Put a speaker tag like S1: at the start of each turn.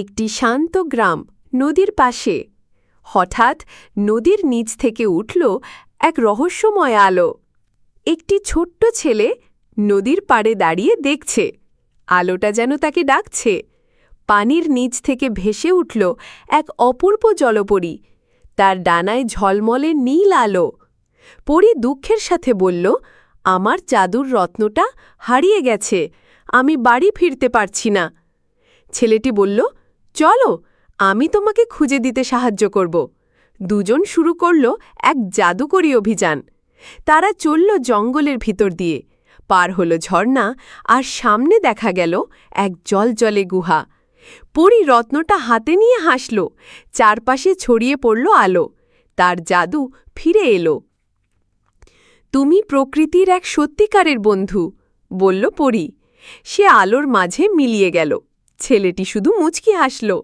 S1: একটি শান্ত গ্রাম নদীর পাশে। হঠাৎ নদীর নিচ থেকে উঠল এক রহস্যময় আলো। একটি ছোট্ট ছেলে নদীর পাড়ে দাঁড়িয়ে দেখছে। আলোটা যেন তাকে ডাকছে। পানির নিচ থেকে ভেসে উঠল এক অপূর্ব জলপরি। তার ডানায় ঝলমলে নীল আলো। পরী দুঃখের সাথে বলল, আমার জাদুর রত্নটা হারিয়ে গেছে। আমি বাড়ি ফিরতে পারছি না। ছেলেটি বলল চলো, আমি তোমাকে খুঁজে দিতে সাহায্য করব। দুজন শুরু করল এক জাদুকরী অভিযান। তারা চলল জঙ্গলের ভিতর দিয়ে। পার হল ঝর্ণা আর সামনে দেখা গেল এক জলজলে গুহা। পরি রত্নটা হাতে নিয়ে হাসল। চারপাশে ছড়িয়ে পড়ল আলো। তার জাদু ফিরে এলো। তুমি প্রকৃতির এক সত্যিকারের বন্ধু, বলল পরি। সে আলোর মাঝে মিলিয়ে গেল। ছেলেটি শুধু মুচকি হাসল।